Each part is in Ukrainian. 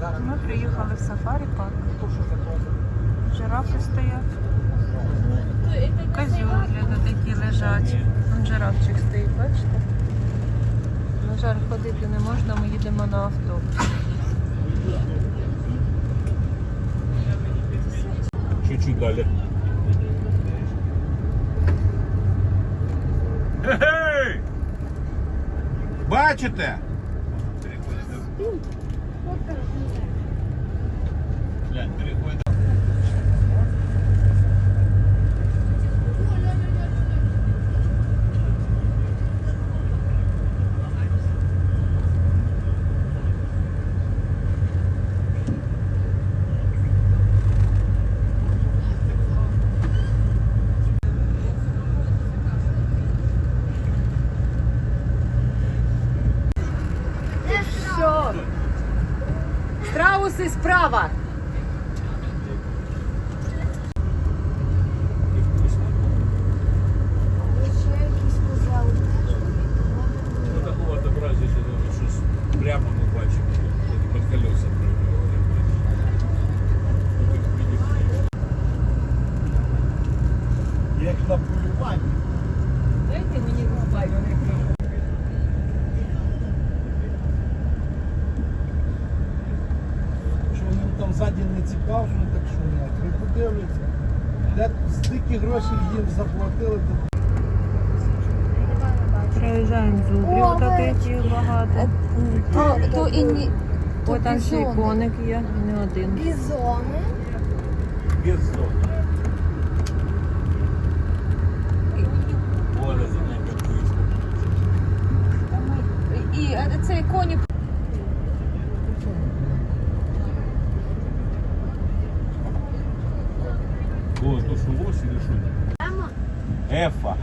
Ми приїхали в сафарі парк. Жирафи стоять. Козюлі такі лежать. Там жирафчик стоїть, бачите? На жаль, ходити не можна, ми їдемо на автобус. Чуть-чуть далі. Бачите? Страуси справа. Дайте мені вони Що вони там ззаді не цікаво, що так шумять. Ви подивляться. Де стільки грошей їм заплатили, то Приїжджаємо в таких багато. То, то і ні. Ось там ще й коник є, не один. Бізони. Без зон. Цей коні. О, то що лось или що? Ема. Ефа.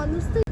মানুষ তো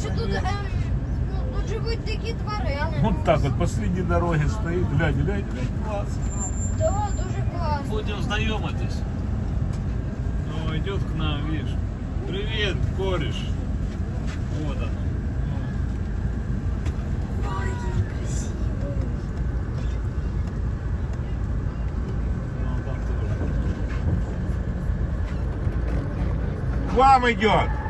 що тут, е, ну, тут живуть дикі тварини. Вот так вот посреди дороги стоит. Глянь, глянь, глянь, класс. Да, дуже класно. Будем знакомитесь. Ну, идет к нам, видишь. Привет, кореш. Вот он. К вам идет.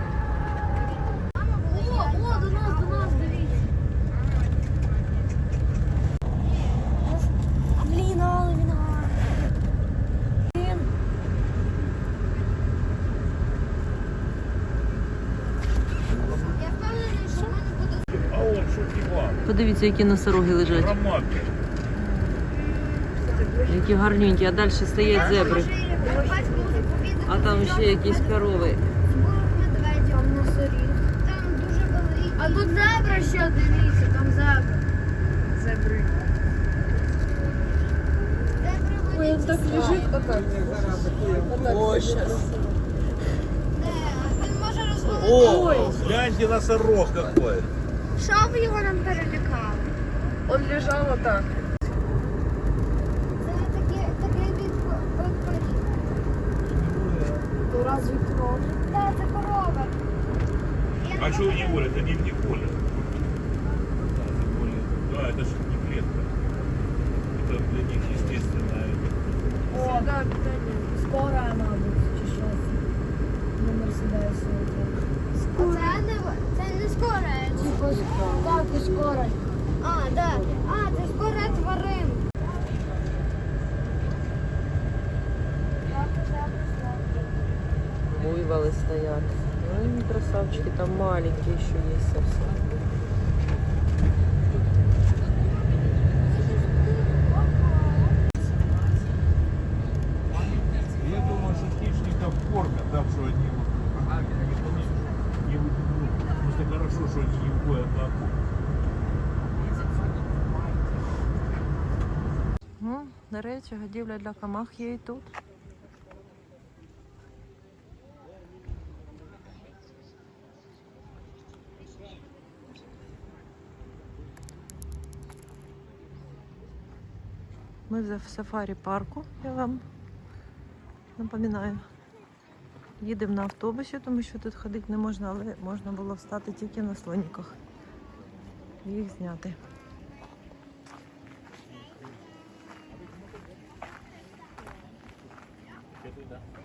Кивал. Подивіться, які носороги лежать. Які гарненькі, а далі стоять зебри. А там ще якісь корови. Там дуже великі. А тут зебра ще, дивіться, там зебра. Зебри. Ой, він так лежить отак. О, щас. Де? Він може розвалити. О, гляньте носорог какой. Що ви його нам перелякали? Он лежав отак. Це таке, таке від корів. То разве кров? Так, це корова. Я А не что у можу- него? Это не, не поле. Да, это поле. Да, это же не клетка. Это для них естественное. О, скоро, мабуть, чи щось. На Мерседесі. Це Так, і скоро. А, да. А, це скоро тварин. Буйволи стоять. Ну, красавчики, там маленькие еще есть совсем. На охоту. Ну, до речі, годівля для камах є і тут. Ми в сафарі парку, я вам напоминаю. Їдемо на автобусі, тому що тут ходити не можна, але можна було встати тільки на слоніках і їх зняти. Thank.